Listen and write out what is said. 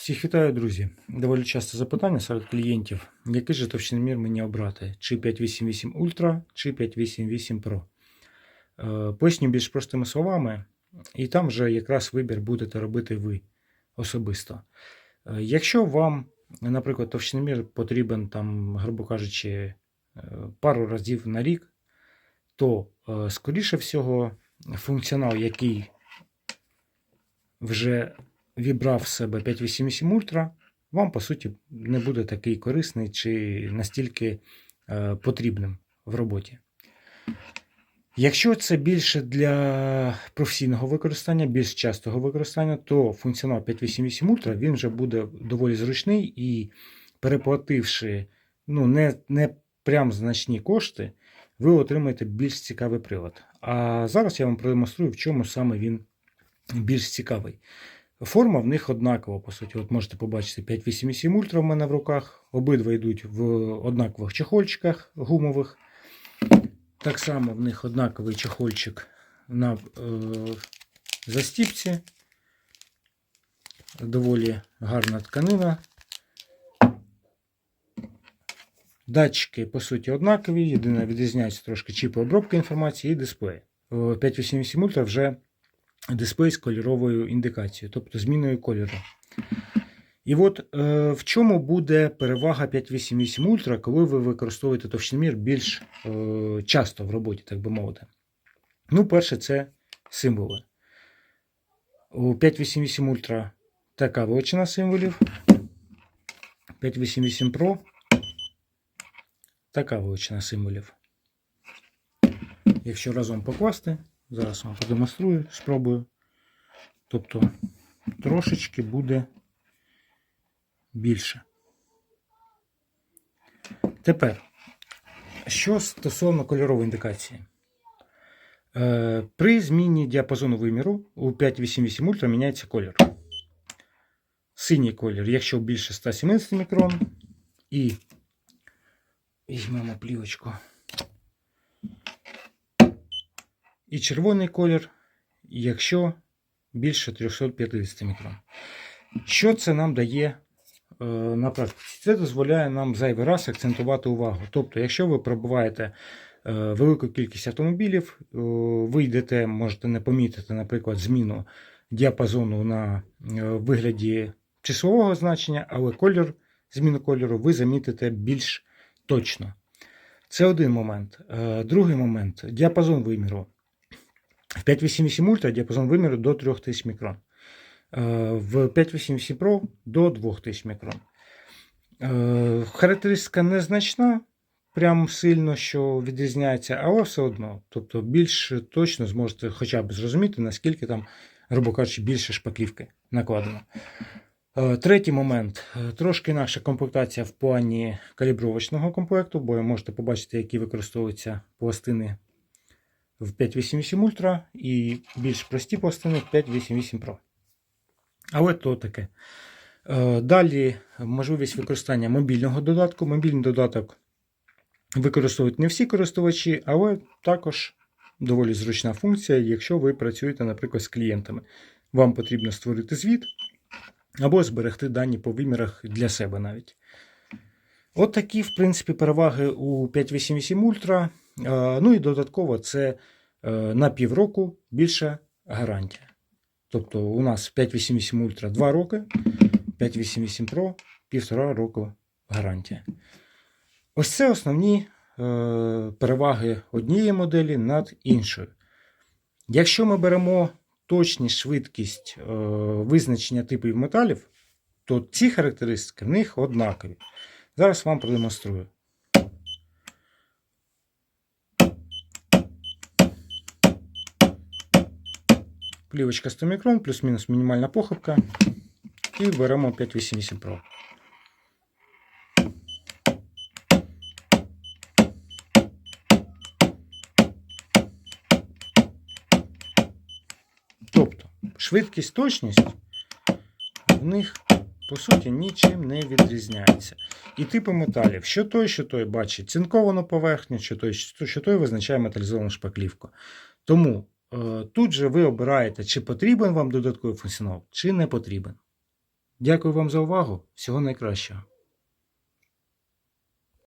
Всіх вітаю, друзі. Доволі часто запитання серед клієнтів, який же товщиномір мені обрати: чи 588 Ultra, чи 588 Pro. Е, Поясню більш простими словами, і там вже якраз вибір будете робити ви особисто. Е, Якщо вам, наприклад, товщиномір потрібен, там, грубо кажучи, е, пару разів на рік, то, скоріше всього, функціонал, який вже вібрав в себе 588 Ultra, вам, по суті, не буде такий корисний чи настільки е, потрібним в роботі. Якщо це більше для професійного використання, більш частого використання, то функціонал 588 Ultra він вже буде доволі зручний і переплативши ну, не, не прям значні кошти, ви отримаєте більш цікавий прилад. А зараз я вам продемонструю, в чому саме він більш цікавий. Форма в них однакова, по суті. От можете побачити 588 Ultra в мене в руках. Обидва йдуть в однакових чехольчиках гумових. Так само в них однаковий чехольчик на е, застіпці. Доволі гарна тканина. Датчики, по суті, однакові. Єдине, відрізняється трошки чіпи обробки інформації і дисплей. Е, 588 Ultra вже дисплей з кольоровою індикацією, тобто зміною кольору. І от е, в чому буде перевага 588 Ultra, коли ви використовуєте товщиномір більш е, часто в роботі, так би мовити. Ну, перше, це символи. У 588 Ultra така величина символів. 588 Pro така величина символів. Якщо разом покласти, зараз вам продемонструю, спробую. Тобто трошечки буде більше. Тепер, що стосовно кольорової індикації. Е, При зміні діапазону виміру у 588 Ultra міняється колір. Синій колір, якщо більше 170 мікрон, і візьмемо плівочку. І червоний колір, якщо більше 350 мікрон. Що це нам дає е, на практиці? Це дозволяє нам зайвий раз акцентувати увагу. Тобто, якщо ви пробуваєте е, велику кількість автомобілів, е, ви йдете, можете не помітити, наприклад, зміну діапазону на е, вигляді числового значення, але колір, зміну кольору ви замітите більш точно. Це один момент. Е, Другий момент діапазон виміру. В 588 Ultra діапазон виміру до 3000 мікрон. Е, В 588 Pro до 2000 мікрон. Е, Характеристика незначна, прям сильно, що відрізняється, але все одно. Тобто більш точно зможете хоча б зрозуміти, наскільки там, грубо кажучи, більше шпаклівки накладено. Е, Третій момент. Е, Трошки інакша комплектація в плані калібровочного комплекту, бо ви можете побачити, які використовуються пластини в 588 Ultra і більш прості пластини в 588 Pro. Але то таке. Е, Далі можливість використання мобільного додатку. Мобільний додаток використовують не всі користувачі, але також доволі зручна функція, якщо ви працюєте, наприклад, з клієнтами. Вам потрібно створити звіт або зберегти дані по вимірах для себе навіть. От такі, в принципі, переваги у 588 Ultra. Е, Ну і додатково це е, на півроку більша гарантія. Тобто у нас 588 Ultra 2 роки, 588 Pro 1,5 року гарантія. Ось це основні е, переваги однієї моделі над іншою. Якщо ми беремо точність, швидкість визначення типів металів, то ці характеристики в них однакові. Зараз вам продемонструю. Плівочка 100 мікрон, плюс-мінус мінімальна похибка. І беремо 588 Pro. Тобто, швидкість, точність в них, по суті, нічим не відрізняється. І типи металів, що той, що той бачить цинковану поверхню, що той, що той визначає металізовану шпаклівку. Тому тут же ви обираєте, чи потрібен вам додатковий функціонал, чи не потрібен. Дякую вам за увагу. Всього найкращого.